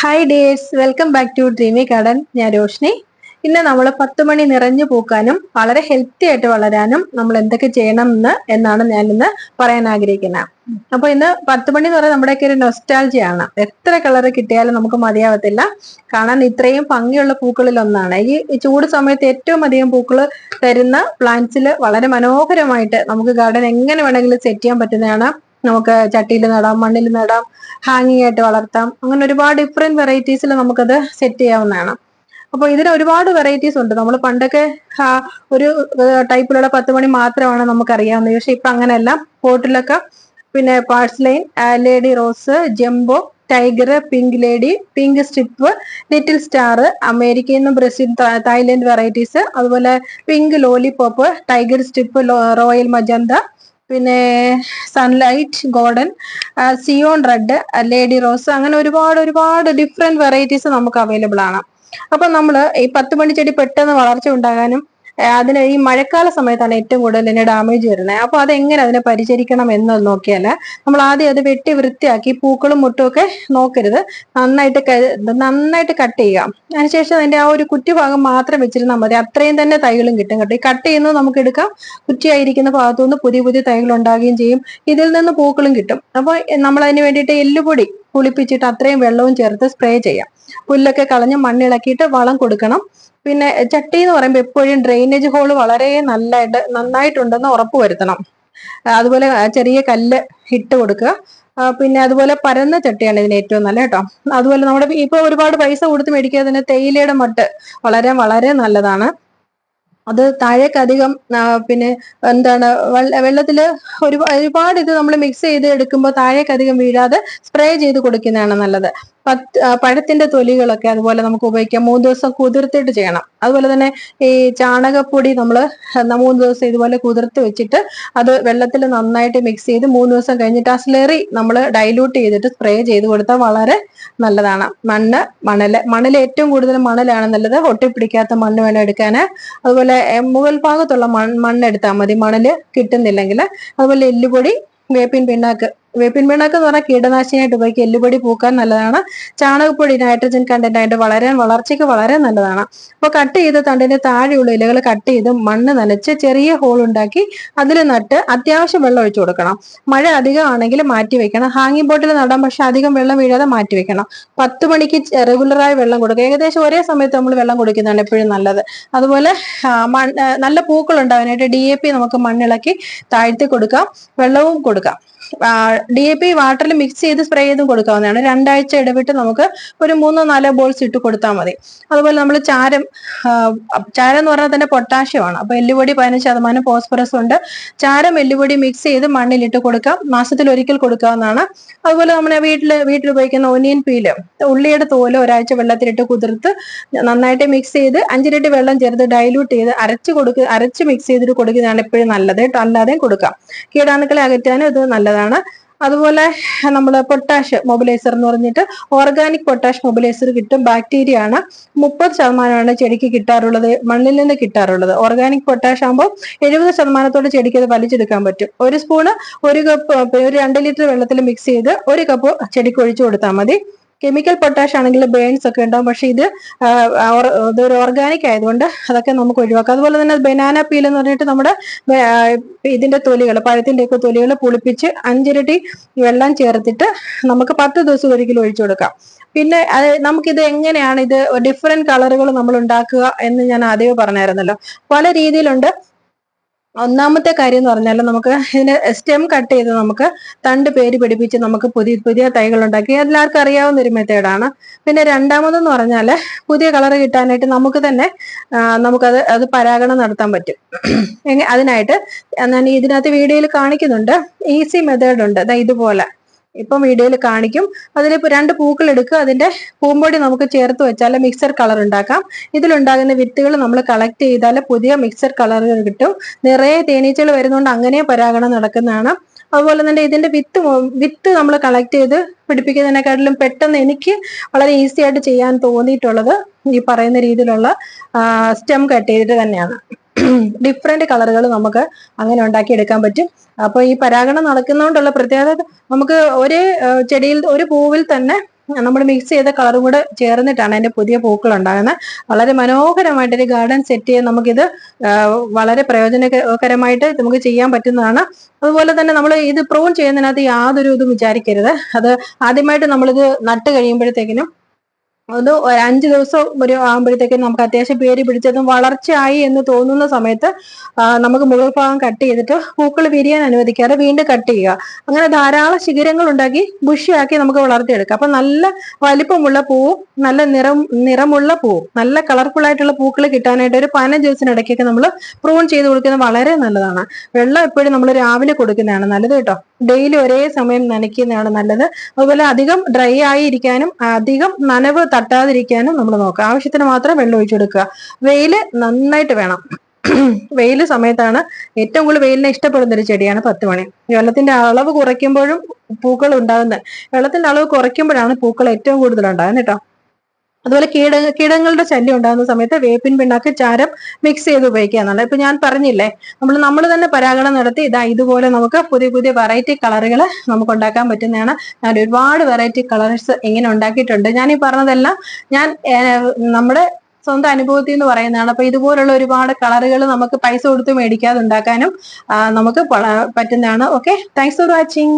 Hi dears welcome back to dreamy garden ഞാൻ രോഷ്നി. ഇന്ന് നമ്മൾ പത്ത് മണി നിറഞ്ഞു പൂക്കാനും വളരെ ഹെൽത്തി ആയിട്ട് വളരാനും നമ്മൾ എന്തൊക്കെ ചെയ്യണം എന്ന് എന്നാണ് ഞാൻ ഇന്ന് പറയാൻ ആഗ്രഹിക്കുന്നത് അപ്പൊ ഇന്ന് പത്ത് മണി എന്ന് പറയുന്നത് നമ്മുടെയൊക്കെ ഒരു നൊസ്റ്റാൾജിയാണ് എത്ര കളർ കിട്ടിയാലും നമുക്ക് മതിയാവത്തില്ല. കാണാൻ ഇത്രയും ഭംഗിയുള്ള പൂക്കളിൽ ഒന്നാണ്. ഈ ചൂട് സമയത്ത് ഏറ്റവും അധികം പൂക്കൾ തരുന്ന പ്ലാന്റ്സിൽ വളരെ മനോഹരമായിട്ട് നമുക്ക് ഗാർഡൻ എങ്ങനെ വേണമെങ്കിലും സെറ്റ് ചെയ്യാൻ പറ്റുന്നതാണ് നമുക്ക് ചട്ടിയിൽ നടാം മണ്ണിൽ നടാം ഹാങ്ങിങ് ആയിട്ട് വളർത്താം. അങ്ങനെ ഒരുപാട് ഡിഫറെന്റ് വെറൈറ്റീസിൽ നമുക്കത് സെറ്റ് ചെയ്യാവുന്നതാണ്. അപ്പൊ ഇതിന് ഒരുപാട് വെറൈറ്റീസ് ഉണ്ട്. നമ്മൾ പണ്ടൊക്കെ ഒരു ടൈപ്പിലുള്ള പത്ത് മണി മാത്രമാണ് നമുക്ക് അറിയാവുന്നത് പക്ഷെ ഇപ്പൊ അങ്ങനെയല്ല. പോട്ടിലൊക്കെ പിന്നെ പാർട്സ് line lady rose jumbo tiger pink lady pink stripe little star അമേരിക്കയിൽ നിന്നും ബ്രസീൽ തായ്ലൻഡ് വെറൈറ്റീസ് അതുപോലെ pink lollipop tiger stripe royal magenta പിന്നെ sunlight golden Zion red lady rose അങ്ങനെ ഒരുപാട് ഒരുപാട് ഡിഫറെന്റ് വെറൈറ്റീസ് നമുക്ക് അവൈലബിൾ ആണ്. അപ്പൊ നമ്മൾ ഈ പത്ത് മണി ചെടി പെട്ടെന്ന് വളർച്ച ഉണ്ടാകാനും അതിന് ഈ മഴക്കാല സമയത്താണ് ഏറ്റവും കൂടുതൽ ഇതിന് ഡാമേജ് വരുന്നത് അപ്പൊ അതെങ്ങനെ അതിനെ പരിചരിക്കണം എന്ന് നോക്കിയാൽ നമ്മൾ ആദ്യം അത് വെട്ടി വൃത്തിയാക്കി പൂക്കളും മുട്ടും ഒക്കെ നോക്കരുത്. നന്നായിട്ട് നന്നായിട്ട് കട്ട് ചെയ്യുക. അതിനുശേഷം അതിന്റെ ആ ഒരു കുറ്റി ഭാഗം മാത്രം വെച്ചിരുന്നാൽ മതി. അത്രയും തന്നെ തൈകളും കിട്ടും കേട്ടോ. ഈ കട്ട് ചെയ്യുന്നത് നമുക്ക് എടുക്കാം. കുറ്റിയായിരിക്കുന്ന ഭാഗത്തു നിന്ന് പുതിയ പുതിയ തൈകൾ ഉണ്ടാകുകയും ചെയ്യും. ഇതിൽ നിന്ന് പൂക്കളും കിട്ടും. അപ്പോൾ നമ്മൾ അതിന് വേണ്ടിയിട്ട് എല്ലുപൊടി കുളിപ്പിച്ചിട്ട് അത്രയും വെള്ളവും ചേർത്ത് സ്പ്രേ ചെയ്യാം. പുല്ലൊക്കെ കളഞ്ഞ് മണ്ണിളക്കിയിട്ട് വളം കൊടുക്കണം. പിന്നെ ചട്ടി എന്ന് പറയുമ്പോൾ എപ്പോഴും ഡ്രെയിനേജ് ഹോൾ വളരെ നല്ലതായിട്ട് നന്നായിട്ടുണ്ടെന്ന് ഉറപ്പ് വരുത്തണം. അതുപോലെ ചെറിയ കല്ല് ഇട്ട് കൊടുക്കുക. പിന്നെ അതുപോലെ പരന്ന ചട്ടിയാണ് ഇതിന് ഏറ്റവും നല്ല കേട്ടോ. അതുപോലെ നമ്മുടെ ഇപ്പൊ ഒരുപാട് പൈസ കൊടുത്ത് മേടിക്കാതെ തേയിലയുടെ മട്ട് വളരെ വളരെ നല്ലതാണ്. അത് താഴേക്കധികം പിന്നെ എന്താണ് വെള്ളത്തിൽ ഒരു ഒരുപാട് ഇത് നമ്മൾ മിക്സ് ചെയ്ത് എടുക്കുമ്പോൾ താഴേക്കധികം വീഴാതെ സ്പ്രേ ചെയ്ത് കൊടുക്കുന്നതാണ് നല്ലത്. പത്ത് പഴത്തിന്റെ തൊലികളൊക്കെ അതുപോലെ നമുക്ക് ഉപയോഗിക്കാം. മൂന്ന് ദിവസം കുതിർത്തിട്ട് ചെയ്യണം. അതുപോലെ തന്നെ ഈ ചാണകപ്പൊടി നമ്മൾ മൂന്ന് ദിവസം ഇതുപോലെ കുതിർത്ത് വെച്ചിട്ട് അത് വെള്ളത്തിൽ നന്നായിട്ട് മിക്സ് ചെയ്ത് മൂന്ന് ദിവസം കഴിഞ്ഞിട്ട് ആ സ്ലെറി നമ്മൾ ഡൈലൂട്ട് ചെയ്തിട്ട് സ്പ്രേ ചെയ്ത് കൊടുത്താൽ വളരെ നല്ലതാണ്. മണ്ണ് മണൽ മണൽ ഏറ്റവും കൂടുതൽ മണലാണ് നല്ലത്. ഒട്ടിപ്പിടിക്കാത്ത മണ്ണ് വേണം എടുക്കാൻ അതുപോലെ മുകൾ ഭാഗത്തുള്ള മണ്ണ് എടുത്താൽ മതി. മണൽ കിട്ടുന്നില്ലെങ്കിൽ. അതുപോലെ എല്ലുപൊടി വേപ്പിൻ പിണ്ണാക്ക് വേപ്പിൻ പിണ്ണാക്ക് എന്ന് പറഞ്ഞാൽ കീടനാശിനിയായിട്ട് ഉപയോഗിക്കുക. എല്ലുപൊടി പൂക്കാൻ നല്ലതാണ്. ചാണകപ്പൊടി നൈട്രജൻ കണ്ടന്റ് ആയിട്ട് വളരാൻ വളർച്ചയ്ക്ക് വളരെ നല്ലതാണ്. അപ്പോൾ കട്ട് ചെയ്ത് തണ്ടിന്റെ താഴെയുള്ള ഇലകൾ കട്ട് ചെയ്ത് മണ്ണ് നനച്ച് ചെറിയ ഹോൾ ഉണ്ടാക്കി അതിൽ നട്ട് അത്യാവശ്യം വെള്ളം ഒഴിച്ചു കൊടുക്കണം. മഴ അധികം ആണെങ്കിൽ മാറ്റി വെക്കണം. ഹാങ്ങിങ് ബോട്ടിൽ നടാം പക്ഷെ അധികം വെള്ളം വീഴാതെ മാറ്റി വെക്കണം. പത്ത് മണിക്ക് റെഗുലറായി വെള്ളം കൊടുക്കുക. ഏകദേശം ഒരേ സമയത്ത് നമ്മൾ വെള്ളം കൊടുക്കുന്നതാണ് എപ്പോഴും നല്ലത്. അതുപോലെ നല്ല പൂക്കൾ ഉണ്ടാവാനായിട്ട് ഡി എ പി നമുക്ക് മണ്ണിളക്കി താഴ്ത്തി കൊടുക്കാം. വെള്ളവും കൊടുക്കാം. ഡി എ പി വാട്ടറിൽ മിക്സ് ചെയ്ത് സ്പ്രേ ചെയ്തും കൊടുക്കാവുന്നതാണ്. രണ്ടാഴ്ച ഇടവിട്ട് നമുക്ക് ഒരു മൂന്നോ നാലോ ബോൾസ് ഇട്ട് കൊടുത്താൽ മതി. അതുപോലെ നമ്മൾ ചാരം ചാരം എന്ന് പറഞ്ഞാൽ തന്നെ പൊട്ടാഷ്യമാണ് അപ്പൊ എല്ലുപൊടി പതിനഞ്ച് ശതമാനം ഫോസ്ഫറസ് ഉണ്ട്. ചാരം എല്ലുപൊടി മിക്സ് ചെയ്ത് മണ്ണിലിട്ട് കൊടുക്കാം. മാസത്തിൽ ഒരിക്കൽ കൊടുക്കാവുന്നതാണ്. അതുപോലെ നമ്മുടെ വീട്ടിൽ വീട്ടിൽ ഉപയോഗിക്കുന്ന ഒനിയൻ പീൽ ഉള്ളിയുടെ തോൽ ഒരാഴ്ച വെള്ളത്തിലിട്ട് കുതിർത്ത് നന്നായിട്ട് മിക്സ് ചെയ്ത് അഞ്ചിരട്ടി വെള്ളം ചേർത്ത് ഡൈലൂട്ട് ചെയ്ത് അരച്ച് കൊടുക്കുക അരച്ച് മിക്സ് ചെയ്തിട്ട് കൊടുക്കുന്നതാണ് എപ്പോഴും നല്ലത്. കേട്ടോ? അല്ലാതെയും കൊടുക്കാം. കീടാണുക്കളെ അകറ്റാനും ഇത് നല്ലതാണ്. അതുപോലെ നമ്മൾ പൊട്ടാഷ് മൊബിലൈസർ എന്ന് പറഞ്ഞിട്ട് ഓർഗാനിക് പൊട്ടാഷ് മൊബിലൈസർ കിട്ടും. ബാക്ടീരിയ ആണ്. മുപ്പത് ശതമാനമാണ് ചെടിക്ക് കിട്ടാറുള്ളത് മണ്ണിൽ നിന്ന് കിട്ടാറുള്ളത്. ഓർഗാനിക് പൊട്ടാഷ് ആകുമ്പോൾ എഴുപത് ശതമാനത്തോടെ ചെടിക്ക് അത് വലിച്ചെടുക്കാൻ പറ്റും. ഒരു സ്പൂണ് ഒരു കപ്പ് ഒരു രണ്ട് ലിറ്റർ വെള്ളത്തിൽ മിക്സ് ചെയ്ത് ഒരു കപ്പ് ചെടിക്ക് ഒഴിച്ചു കൊടുത്താൽ മതി. കെമിക്കൽ പൊട്ടാഷ് ആണെങ്കിൽ ബേൺസ് ഒക്കെ ഉണ്ടാവും. പക്ഷെ ഇത് ഇതൊരു ഓർഗാനിക് ആയതുകൊണ്ട് അതൊക്കെ നമുക്ക് ഒഴിവാക്കാം. അതുപോലെ തന്നെ ബനാന പീൽ എന്ന് പറഞ്ഞിട്ട് നമ്മുടെ ഇതിന്റെ തൊലികൾ പഴത്തിന്റെ ഒക്കെ തൊലികൾ പുളിപ്പിച്ച് അഞ്ചിരട്ടി വെള്ളം ചേർത്തിട്ട് നമുക്ക് പത്ത് ദിവസം ഒരിക്കലും ഒഴിച്ചു കൊടുക്കാം. പിന്നെ നമുക്കിത് എങ്ങനെയാണ് ഇത് ഡിഫറെന്റ് കളറുകൾ നമ്മൾ ഉണ്ടാക്കുക എന്ന് ഞാൻ ആദ്യമേ പറഞ്ഞായിരുന്നല്ലോ. പല രീതിയിലുണ്ട്. ഒന്നാമത്തെ കാര്യം എന്ന് പറഞ്ഞാൽ നമുക്ക് ഇതിന് സ്റ്റെം കട്ട് ചെയ്ത് നമുക്ക് തണ്ട് പേര് പിടിപ്പിച്ച് നമുക്ക് പുതിയ പുതിയ തൈകൾ ഉണ്ടാക്കി. എല്ലാവർക്കും അറിയാവുന്ന ഒരു മെത്തേഡാണ് പിന്നെ രണ്ടാമതെന്ന് പറഞ്ഞാൽ പുതിയ കളർ കിട്ടാനായിട്ട് നമുക്ക് തന്നെ നമുക്കത് അത് പരാഗണം നടത്താൻ പറ്റും. അതിനായിട്ട് ഞാൻ ഇതിനകത്ത് വീഡിയോയിൽ കാണിക്കുന്നുണ്ട്. ഈസി മെത്തേഡ് ഉണ്ട്. ഇതുപോലെ. ഇപ്പം വീഡിയോയിൽ കാണിക്കും. അതിൽ രണ്ട് പൂക്കൾ എടുക്കുക. അതിന്റെ പൂമ്പൊടി നമുക്ക് ചേർത്ത് വെച്ചാൽ മിക്സർ കളർ ഉണ്ടാക്കാം. ഇതിലുണ്ടാകുന്ന വിത്തുകൾ നമ്മൾ കളക്ട് ചെയ്താൽ പുതിയ മിക്സർ കളറുകൾ കിട്ടും. നിറയെ തേനീച്ചകൾ വരുന്നതുകൊണ്ട് അങ്ങനെ പരാഗണം നടക്കുന്നതാണ്. അതുപോലെ തന്നെ ഇതിന്റെ വിത്ത് വിത്ത് നമ്മൾ കളക്ട് ചെയ്ത് പിടിപ്പിക്കുന്നതിനെക്കാട്ടിലും പെട്ടെന്ന് എനിക്ക് വളരെ ഈസി ആയിട്ട് ചെയ്യാൻ തോന്നിയിട്ടുള്ളത് ഈ പറയുന്ന രീതിയിലുള്ള സ്റ്റെം കട്ട് ചെയ്തിട്ട് തന്നെയാണ്. ഡിഫറെന്റ് കളറുകൾ നമുക്ക് അങ്ങനെ ഉണ്ടാക്കി എടുക്കാൻ പറ്റും. അപ്പോൾ ഈ പരാഗണം നടക്കുന്നതുകൊണ്ടുള്ള പ്രത്യേകത നമുക്ക് ഒരേ ചെടിയിൽ ഒരു പൂവിൽ തന്നെ നമ്മൾ മിക്സ് ചെയ്ത കളറും കൂടെ ചേർന്നിട്ടാണ് അതിന്റെ പുതിയ പൂക്കൾ ഉണ്ടാകുന്നത്. വളരെ മനോഹരമായിട്ട് ഒരു ഗാർഡൻ സെറ്റ് ചെയ്യാൻ നമുക്കിത് വളരെ പ്രയോജനകരമായിട്ട് നമുക്ക് ചെയ്യാൻ പറ്റുന്നതാണ്. അതുപോലെ തന്നെ നമ്മൾ ഇത് പ്രൂൺ ചെയ്യുന്നതിനകത്ത് യാതൊരു ഇതും വിചാരിക്കരുത്. അത് ആദ്യമായിട്ട് നമ്മളിത് നട്ട് കഴിയുമ്പോഴത്തേക്കിനും അത് ഒരു അഞ്ച് ദിവസം ഒരു ആകുമ്പോഴത്തേക്കും നമുക്ക് അത്യാവശ്യം പേര് പിടിച്ചതും വളർച്ചയായി എന്ന് തോന്നുന്ന സമയത്ത് നമുക്ക് മുകൾ ഭാഗം കട്ട് ചെയ്തിട്ട് പൂക്കൾ വിരിയാൻ അനുവദിക്കാതെ വീണ്ടും കട്ട് ചെയ്യുക. അങ്ങനെ ധാരാളം ശിഖരങ്ങൾ ഉണ്ടാക്കി ബുഷിയാക്കി നമുക്ക് വളർത്തിയെടുക്കാം. അപ്പൊ നല്ല വലിപ്പമുള്ള പൂവും നല്ല നിറം നിറമുള്ള പൂവും നല്ല കളർഫുൾ ആയിട്ടുള്ള പൂക്കൾ കിട്ടാനായിട്ട് ഒരു പതിനഞ്ച് ദിവസത്തിനിടയ്ക്കൊക്കെ നമ്മൾ പ്രൂൺ ചെയ്ത് കൊടുക്കുന്നത് വളരെ നല്ലതാണ്. വെള്ളം എപ്പോഴും നമ്മൾ രാവിലെ കൊടുക്കുന്നതാണ് നല്ലത് കേട്ടോ. ഡെയിലി ഒരേ സമയം നനയ്ക്കുന്നതാണ് നല്ലത്. അതുപോലെ അധികം ഡ്രൈ ആയിരിക്കാനും അധികം നനവ് തട്ടാതിരിക്കാനും നമ്മൾ നോക്കുക. ആവശ്യത്തിന് മാത്രം വെള്ളം ഒഴിച്ചു കൊടുക്കുക. വെയിൽ നന്നായിട്ട് വേണം. വെയിൽ സമയത്താണ് ഏറ്റവും കൂടുതൽ വെയിലിനെ ഇഷ്ടപ്പെടുന്ന ഒരു ചെടിയാണ് പത്ത് മണി വെള്ളത്തിന്റെ അളവ് കുറയ്ക്കുമ്പോഴും പൂക്കൾ ഉണ്ടാകുന്നത് വെള്ളത്തിന്റെ അളവ് കുറയ്ക്കുമ്പോഴാണ് പൂക്കൾ ഏറ്റവും കൂടുതൽ ഉണ്ടാകുന്നത് കേട്ടോ. അതുപോലെ കീട കീടങ്ങളുടെ ശല്യം ഉണ്ടാകുന്ന സമയത്ത് വേപ്പിൻ പിണ്ണാക്ക് ചാരം മിക്സ് ചെയ്ത് ഉപയോഗിക്കാന്നുണ്ട് ഇപ്പൊ ഞാൻ പറഞ്ഞില്ലേ നമ്മൾ നമ്മൾ തന്നെ പരാഗണം നടത്തി ഇതാ ഇതുപോലെ നമുക്ക് പുതിയ പുതിയ വെറൈറ്റി കളറുകൾ നമുക്ക് ഉണ്ടാക്കാൻ പറ്റുന്നതാണ്. ഞാൻ ഒരുപാട് വെറൈറ്റി കളേഴ്സ് ഇങ്ങനെ ഉണ്ടാക്കിയിട്ടുണ്ട്. ഞാൻ ഈ പറഞ്ഞതെല്ലാം ഞാൻ നമ്മുടെ സ്വന്തം അനുഭവത്തിൽ എന്ന് പറയുന്നതാണ്. അപ്പൊ ഇതുപോലുള്ള ഒരുപാട് കളറുകൾ നമുക്ക് പൈസ കൊടുത്ത് മേടിക്കാതെ ഉണ്ടാക്കാനും നമുക്ക് പറ്റുന്നതാണ്. Okay thanks for watching